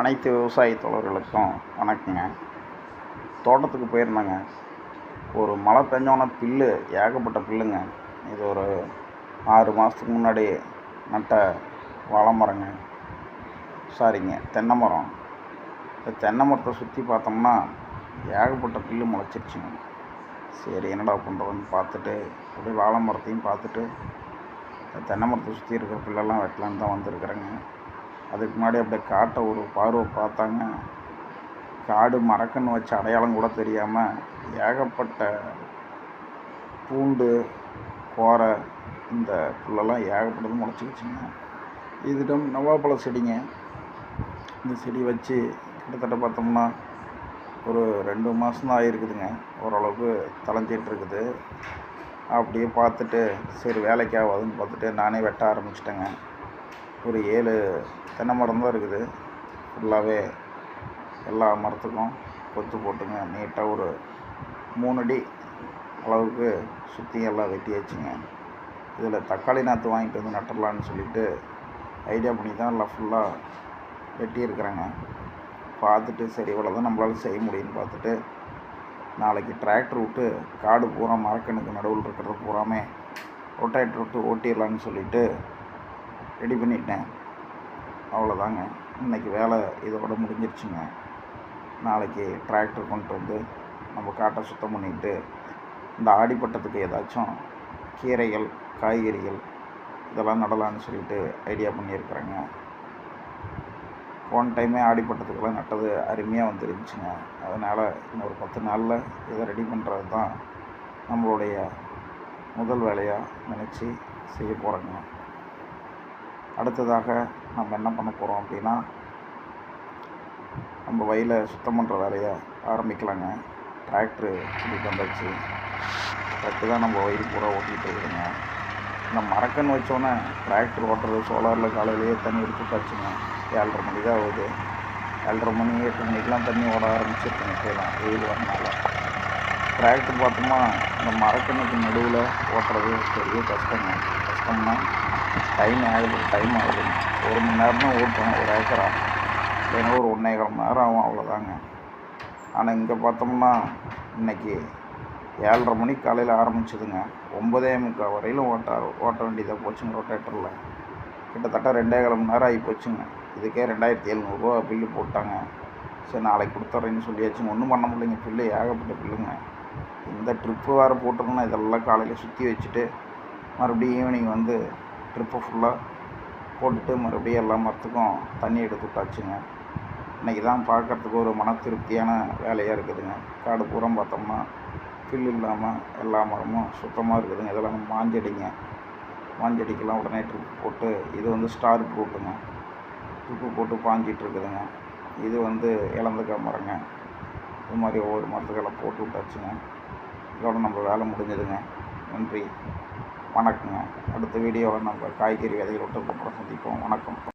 அனைத்து விவசாய தோழர்களுக்கும் வணக்கங்க. தோட்டத்துக்கு போயிருந்தேங்க. ஒரு மழை பெஞ்சோன்னா புல்லு ஏகப்பட்ட புல்லுங்க. இது ஒரு ஆறு மாதத்துக்கு முன்னாடி நட்ட வாழை மரங்க சாரிங்க தென்னை மரம். இந்த தென்னை மரத்தை சுற்றி பார்த்தோம்னா ஏகப்பட்ட புல்லு முளைச்சிருச்சுங்க. சரி என்னடா பண்ணுறதுன்னு பார்த்துட்டு அப்படியே வாழை மரத்தையும் பார்த்துட்டு தென்னை மரத்தை சுற்றி இருக்கிற புல்லெல்லாம் வெட்டலான்னு தான் வந்திருக்கிறேங்க. அதுக்கு முன்னாடி அப்படியே காட்டை ஒரு பார்வை பார்த்தாங்க. காடு மரக்கன்று வச்ச அடையாளம் கூட தெரியாமல் ஏகப்பட்ட பூண்டு கோரை இந்த புல்லெல்லாம் ஏகப்பட்டது முளைச்சிக்கிச்சுங்க. இதுடம் நவாப்பழ செடிங்க. இந்த செடி வச்சு கிட்டத்தட்ட பார்த்தோம்னா ஒரு ரெண்டு மாதம் ஆகிருக்குதுங்க ஓரளவுக்கு தளைஞ்சிட்டு அப்படியே பார்த்துட்டு சரி வேலைக்கு ஆகாதுன்னு பார்த்துட்டு நானே வெட்ட ஆரம்பிச்சிட்டேங்க. ஒரு ஏழு தென்னை மரம் தான் இருக்குது ஃபுல்லாகவே எல்லா மரத்துக்கும் கொத்து போட்டுங்க. நீட்டாக ஒரு மூணு அடி அளவுக்கு சுற்றி எல்லாம் வெட்டியாச்சுங்க. இதில் தக்காளி நாற்று வாங்கிட்டு வந்து நட்டுடலான்னு சொல்லிட்டு ஐடியா பண்ணி தான் எல்லாம் ஃபுல்லாக வெட்டியிருக்கிறேங்க. பார்த்துட்டு சரி இவ்வளோ தான் நம்மளால் செய்ய முடியும்னு பார்த்துட்டு நாளைக்கு டிராக்டர் விட்டு காடு பூரா மரக்கணுக்கு நடுவில் இருக்கிறது பூராமே ரொட்டேட்டர் விட்டு ஓட்டிடலான்னு சொல்லிவிட்டு ரெடி பண்ணிட்டேன். அவ்வளோதாங்க. இன்றைக்கி வேலை இதோட முடிஞ்சிருச்சுங்க. நாளைக்கு டிராக்டர் கொண்டு வந்து நம்ம காட்டை சுத்தம் பண்ணிட்டு இந்த ஆடிப்பட்டத்துக்கு ஏதாச்சும் கீரைகள் காய்கறிகள் இதெல்லாம் நடலான்னு சொல்லிட்டு ஐடியா பண்ணியிருக்கிறேங்க. போன டைமே ஆடிப்பட்டத்துக்கெல்லாம் நட்டது அருமையாக வந்துருந்துச்சுங்க. அதனால் இன்னொரு பத்து நாளில் இதை ரெடி பண்ணுறது தான் நம்மளுடைய முதல் வேலையாக நினச்சி செய்ய போகிறேங்க அடுத்ததாக நம்ம என்ன பண்ண போகிறோம் அப்படின்னா நம்ம வயலை சுத்தம் பண்ணுற வேலையை ஆரம்பிக்கலாங்க. டிராக்டரு கூட்டிகிட்டு வந்தாச்சு. டிராக்டர் தான் நம்ம வயல் பூரா ஓட்டிகிட்டு இருக்கிறோங்க இந்த மரக்கன்னு வச்சோன்னே டிராக்டர் ஓட்டுறது சோலாரில் காலையிலேயே தண்ணி எடுத்து வச்சுங்க ஏழரை மணி தான் ஆகுது. ஏழரை மணி எட்டு மணிக்கெலாம் தண்ணி ஓட ஆரம்பிச்சிருக்கேன் இப்போலாம் வெயில் வரனால. டிராக்டர் பார்த்தோமா இந்த மரக்கண்ணுக்கு நடுவில் ஓட்டுறது பெரிய கஷ்டங்க. கஷ்டம்னா டைம் ஆகுது டைம் ஆகுது. ஒரு மணி நேரம் தான் ஓட்டணும் ஒரு ஏக்கரா இல்லைன்னா ஒரு ஒன்றே கால் மணி நேரம் ஆகும் அவ்வளோதாங்க ஆனால் இங்கே பார்த்தோம்னா இன்றைக்கி ஏழரை மணிக்கு காலையில் ஆரம்பிச்சதுங்க. ஒம்பதே முக்கால் வரையிலும் ஓட்ட ஓட்ட வேண்டியதாக போச்சுங்க ரொட்டேட்டரில் கிட்டத்தட்ட ரெண்டே கால் மணி நேரம் ஆகி போச்சுங்க இதுக்கே ரெண்டாயிரத்தி எழுநூறுவா பில்லு போட்டாங்க. சரி நாளைக்கு கொடுத்துட்றேன்னு சொல்லியாச்சுங்க. ஒன்றும் பண்ண முடியலைங்க. பில்லு ஏகப்பட்ட பில்லுங்க இந்த ட்ரிப்பு வேறு போட்டிருக்குன்னா இதெல்லாம் காலையில் சுற்றி வச்சுட்டு மறுபடியும் ஈவினிங் வந்து ட்ரிப்பை ஃபுல்லாக போட்டுட்டு மறுபடியும் எல்லா மரத்துக்கும் தண்ணி எடுத்து விட்டாச்சுங்க. இன்றைக்கி தான் பார்க்குறதுக்கு ஒரு மன திருப்தியான வேலையாக இருக்குதுங்க. காடு பூரம் பார்த்தோம்னா புல் இல்லாமல் எல்லா மரமும் சுத்தமாக இருக்குதுங்க. இதெல்லாம் மாஞ்செடிங்க. மாஞ்செடிக்கெல்லாம் உடனே ட்ரிப் போட்டு இது வந்து ஸ்டார் ப்ரூட்டுங்க. ட்ரிப்பு போட்டு பாஞ்சிட்டு இருக்குதுங்க. இது வந்து இளந்தக்காய் மரங்க. இது மாதிரி ஒவ்வொரு மரத்துக்கெல்லாம் போட்டு விட்டாச்சுங்க. இதோட நம்ம வேலை முடிஞ்சதுங்க. நன்றி. வணக்கங்க. அடுத்த வீடியோவில் நம்ம காய்கறி விதைகள் விட்டு அப்புறம் சந்திப்போம். வணக்கம்.